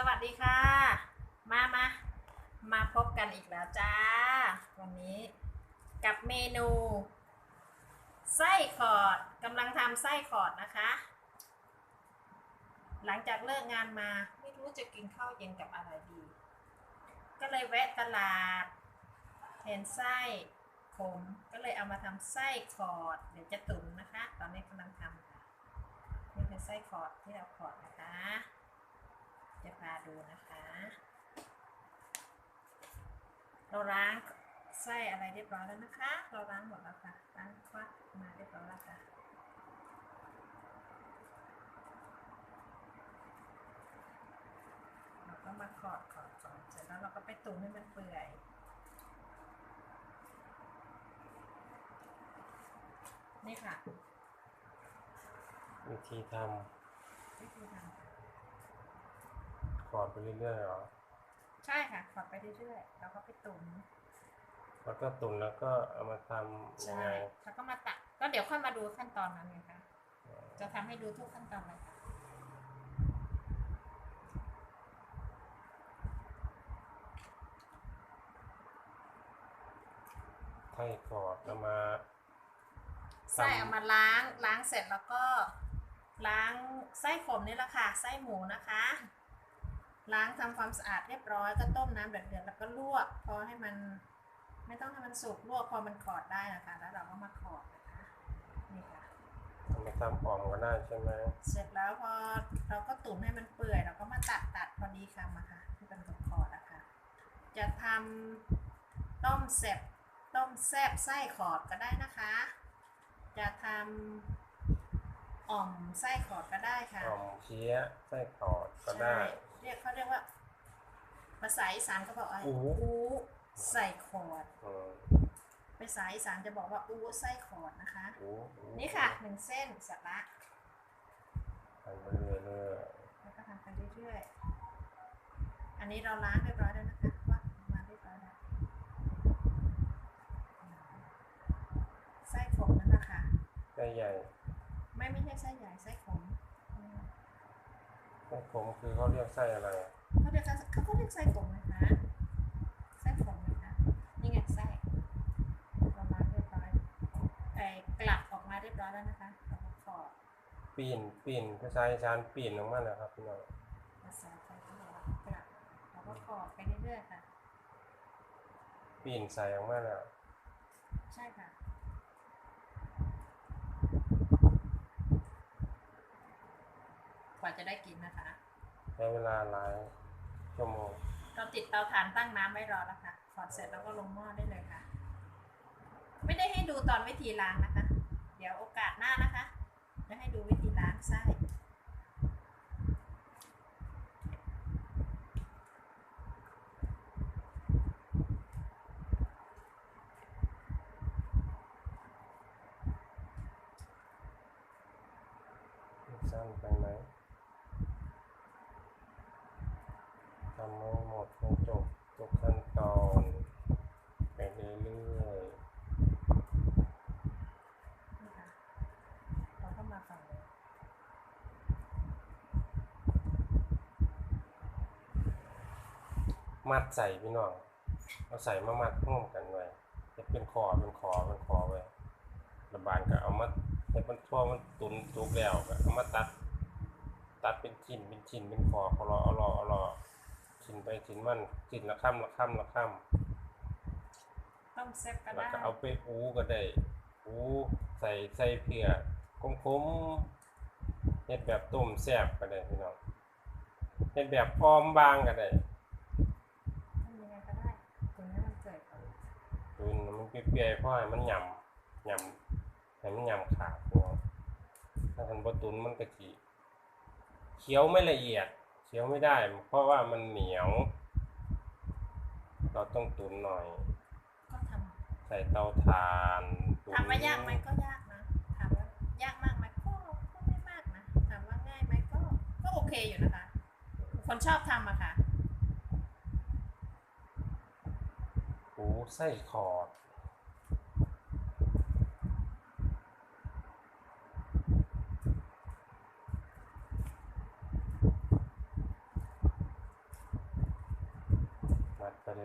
สวัสดีค่ะ มามามาพบกันอีกแล้วจ้า วันนี้กับเมนูไส้ขอดกำลังทำไส้ขอดนะคะ หลังจากเลิกงานมาไม่รู้จะกินข้าวเย็นกับอะไรดี ก็เลยแวะตลาดเห็นไส้ขมก็เลยเอามาทำไส้ขอด เดี๋ยวจะตุ๋นนะคะ ตอนนี้กำลังทำค่ะนี่เป็นไส้ขอดที่เราขอดนะคะ จะพาดูนะคะ เราล้างไส้อะไรเรียบร้อยแล้วนะคะ เราล้างหมดแล้วค่ะล้างควักมาเรียบร้อยแล้วค่ะเราก็มาขอดขอดขอดเสร็จแล้วเราก็ไปตุ๋นให้มันเปื่อยนี่ค่ะวิธีทวิธีทำค่ะำข อดไปเรื่อยๆเหรอใช่ค่ะขอดไปเรื่อยๆแล้วก็ไปตุ๋นแล้วก็ตุนแล้วก็เอามาทำยังใช่ไงแล้วก็มาตักก็เดี๋ยวค่อยมาดูขั้นตอนนั้นไงคะจะทำให้ดูทุกขั้นตอนเลยค่ะไส้ขอดแล้วมาไส้เอามาล้างล้างเสร็จแล้วก็ ล้างไส้ขมนี่แหละค่ะไส้หมูนะคะ ล้างทำความสะอาดเรียบร้อยก็ต้มน้ำเดือดๆแล้วก็ลวกพอให้มันไม่ต้องให้มันสุกลวกพอมันขอดได้นะคะ แล้วเราก็มาขอดนะคะนี่ค่ะเอามาทำอ่อมก็ได้ใช่ไหมเสร็จแล้วพอเราก็ตุ๋นให้มันเปื่อยเราก็มาตัดตัดพอดีคำอะค่ะที่เป็นขอดๆอะค่ะจะทำต้มแซ่บต้มแซ่บไส้ขอดก็ได้นะคะ จะทำอ่อมไส้ขอดก็ได้ค่ะอ่อมเคี้ยไส้ขอดก็ได้ใช่ เรียกเขาเรียกว่าภาษาอีสานก็บอกว่าอู้ อู้ใส่ขอดอืมภาษาอีสานจะบอกว่าอู้ไส้ขอดนะคะอู้อู้นี่ค่ะหนึ่งเส้นเสร็จละทำไปเรื่อยแล้วก็ทำไปเรื่อยๆ อันนี้เราล้างเรียบร้อยแล้วนะคะว่ามาเรียบร้อยแล้วไส้ขมนั่นแหละค่ะๆไส้ใหญ่ไม่ไม่ใช่ไส้ใหญ่ไส้ขมอืมไส้ขมคือเขาเรียกไส้อะไรอะเขาเรียกกันเขาก็เรียกไส้ขมนะคะไส้ขมนะคะนี่ไงไส้เราล้างเรียบร้อยไอ้กลับออกมาเรียบร้อยแล้วนะคะเราก็ขอดปีนปีนภาษาอีสานปีนออกมาแล้วครับพี่น้องภาษาไทยก็เรียกว่ากลับเราก็ขอดไปเรื่อยๆค่ะปีนใส่ออกมาแล้ว ใช่ค่ะ ก ว่าจะได้กินนะคะ ใช้เวลาหลายชั่วโมงเราติดเตาถ่านตั้งน้ำไว้รอแล้วค่ะขอดเสร็จแล้วก็ลงหม้อได้เลยค่ะ ไม่ได้ให้ดูตอนวิธีล้างนะคะ เดี๋ยวโอกาสหน้านะคะ จะให้ดูวิธีล้างไส้สั้นไปไหม ทำให้หมดให้จบทุกขั้นตอนไปเรื่อยนี่ค่ะเราก็มาฝั่งเลยๆมัดใส่พี่น้องเอาใส่มามัดร่วมกันไว้จะเป็นคอเป็นคอเป็นคอไว้ระบานก็เอามาให้มันทั่วมันตุนตุกแล้วก็เอามาตัด ตัดเป็นชิ้นเป็นชิ้นเป็นคอเอารอเอารอเอารอ ชิ้นไปชิ้นมันชิ้นละค่ำละค่ำละค่ำต้มเซ็บก็แล้วได้ก็เอาไปอูก็ได้อูใส่ใส่เพียคมๆเฮ็ดแบบต้มแซ่บก็ได้พี่น้องเฮ็ดแบบพร้อมบางก็ได้ทำยังไงก็ได้ถึงให้มันเกิดก่อนดูมันเปรี้ยวๆเพราะให้มันหย่ำหย่ำให้มันหย่ำขาดพี่น้องถ้าทันบ่ตุนมันก็สิเคี้ยวไม่ละเอียด เคี้ยวไม่ได้ เพราะว่ามันเหนียว เราต้องตุนหน่อย ก็ทำใส่เตาถ่านตุ๋นถามว่ายากไหมก็ยากนะถามว่ายากมากไหมก็ก็ไม่มากนะถามว่าง่ายไหมก็ก็โอเคอยู่นะคะ คนชอบทำอะค่ะ หูไส้ขอด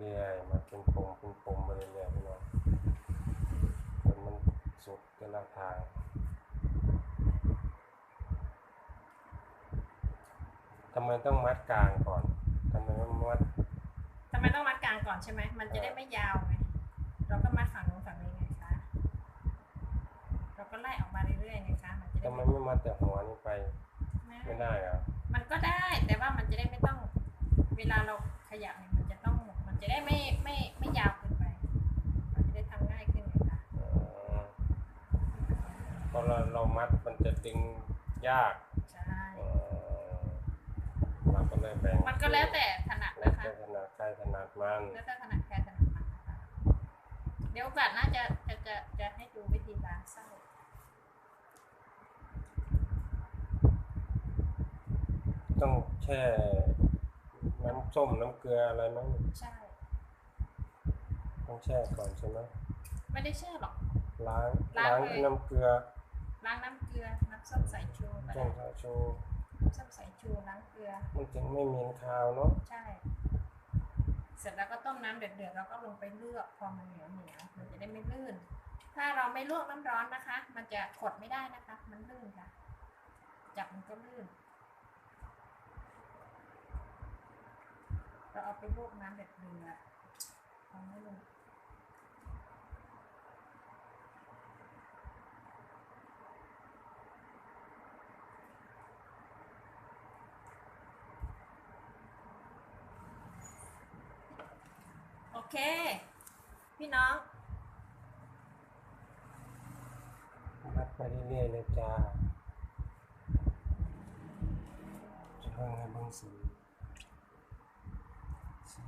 เรื่อยๆมาเป็นปมเป็นปมไปเรื่อยๆพี่น้องจนมันสุดแต่ละทางทำไมต้องมัดกลางก่อนทำไมไม่มัดทำไมต้องมัดกลางก่อนใช่ไหมมันจะได้ไม่ยาวไงเราก็มัดฝั่งนู้นฝั่งนี้ไงคะเราก็ไล่ออกมาเรื่อยๆไงคะมันจะได้ทำไมไม่ไม่มัดแต่หัวนี่ไป ไม่ได้เหรอมันก็ได้แต่ว่ามันจะได้ไม่ต้อง เวลาเรา จะได้ไม่ไม่ไม่ยาวเกินไปมันจะได้ทำง่ายขึ้นไงคะอ๋อพอเราเรามัดมันจะดึงยากใช่อ๋อเราก็เลยแบ่งมันก็แล้วแต่ถนัดแล้วนะคะแต่ถนัดใครถนัดมันแล้วแต่ถนัดใครถนัดมันนะคะเดี๋ยวโอกาสน่าจะจะจะจะให้ดูวิธีล้างไส้ต้องแช่น้ำส้มน้ำเกลืออะไรไหมใช่ ต้องแช่ก่อนใช่ไหมไม่ได้แช่หรอก ล้างล้างล้างเลย น้ำเกลือล้างน้ำเกลือน้ำส้มสายชูก็ต้ได้มสาชูน้ำส้มสายชูล้างเกลือ มันจึงไม่เหมียนคาวเนาะใช่ เสร็จแล้วก็ต้มน้ำเดือดๆแล้วก็ลงไปเลือกพอมันเหนียวเหนียวๆมันจะได้ไม่ลื่น ถ้าเราไม่ลวกน้ำร้อนนะคะ มันจะขดไม่ได้นะคะ มันลื่นค่ะ จับมันก็ลื่น เราเอาไปลวกน้ำเดือดๆเอาไม่ลง เค พี่น้องมัดไปเรื่อยๆเลยจ้าจะเพิ่งให้เบิ่งสีสี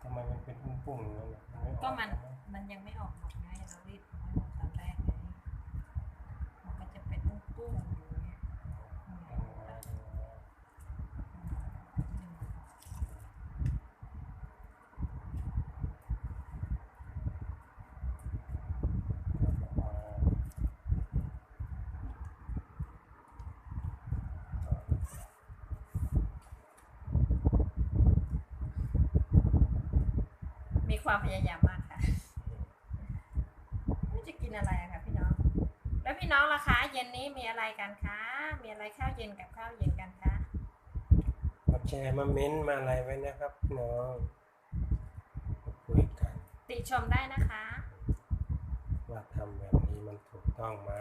ทำไมมันเป็นปุ่งๆอย่างนั้นน่ะไออก็มันใช่ไหมันยังไม่ออกหมดไงเรารีดไม่หมดตอนแรกไงมันก็จะเป็นปุ้งๆอยู่เนี่ยอืมอืม มีความพยายามมากค่ะไม่จะกินอะไรอะคะพี่น้อง แล้วพี่น้องล่ะคะ เย็นนี้มีอะไรกันคะ มีอะไรข้าวเย็นกับข้าวเย็นกันคะมาแชร์มาเม้นต์มาอะไรไว้นะครับพี่น้องมาคุยกัน ติชมได้นะคะ ว่าทำแบบนี้มันถูกต้องไหม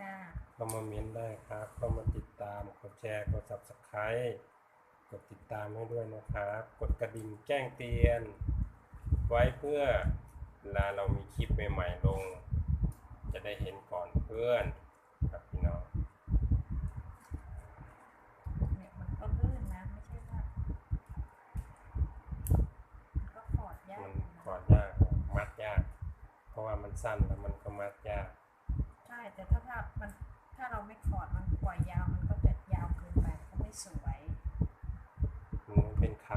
ค่ะเข้ามาเม้นต์ได้ครับเข้ามาติดตามกดแชร์กด subscribe กดติดตามให้ด้วยนะครับ กดกระดิ่งแจ้งเตือน ไว้เพื่อเวลาเรามีคลิปใหม่ๆลง จะได้เห็นก่อนเพื่อนครับพี่น้องเนี่ยมันก็ลื่นนะไม่ใช่ว่ามันก็ขอดยากมันอยู่นะกอดยากมัดยาก เพราะว่ามันสั้นแล้วมันก็มัดยาก ใช่แต่ถ้าถ้ามันถ้าเราไม่ขอดมันปล่อยยาว มันก็จะยาวเกินไปก็ไม่สวย มันเป็นค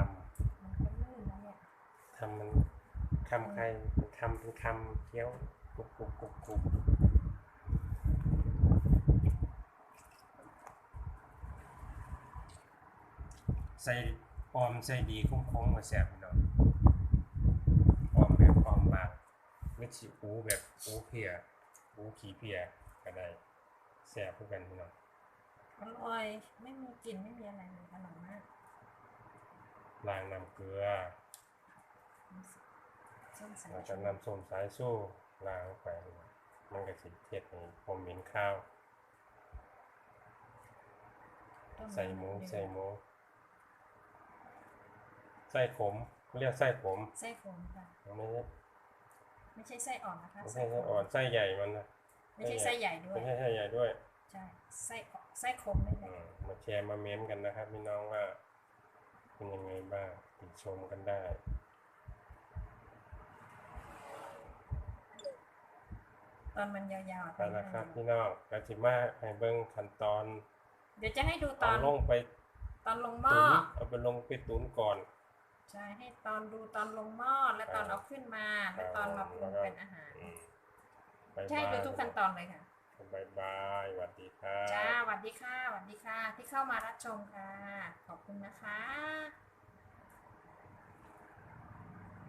มันก็ลื่นนะเนี่ยำทำมัน คำใครเป็นคำเป็นคำเคี้ยวกรุบกรุบกรุบกรุบใส่ปลอมใส่ดีคุ้มๆมาแสบพี่น้องปลอมแบบปลอมบางไม่ใช่อูแบบอูเพียอูขี้เพียก็ได้แสบเพื่อกันพี่น้องอร่อย ไม่มีกลิ่นไม่มีอะไรเลยอร่อยมากล้างน้ำเกลือ ส้มสายแล้วชูก็น้ำส้มสายสู้ล้างไปมันก็สิเทศให้ผมเหม็นข้าวต้นใส่หมูเดือดใส่หมูไส้ขมเรียกไส้ขมไส้ขมค่ะไม่ใช่ไม่ใช่ไส้อ่อนนะคะไม่ใช่ไส้อ่อนไส้ใหญ่มันนะไม่ใช่ไส้ใหญ่ด้วไม่ยใช่ไส้ใหญ่ด้วยใช่ไส้อ่อนไส้ขมนี่แหอืละมมาแชร์มาเม้นกันนะครับพี่น้องว่าเป็นยังไงบ้างติชมกันได้ ตอนมันยาวๆไปแล้วครับพี่น้องกาจิมาให้เบิ้งขั้นตอน เดี๋ยวจะให้ดูตเอาอนลงไป ตอนลงหม้ตุอนเอาไปลงไปตุนก่อนใช่ให้ตอนดูตอนลงหม้อและตอนเอาขึ้นมา และตอนมาปรุงเป็นอาหารอืมบ๊ายบายใช่ดูทุกขั้นตอนเลยค่ะบายบายสวัสดีครับจ้าสวัสดีค่ะสวัสดีค่ะ ที่เข้ามารับชมค่ะ ขอบคุณนะคะ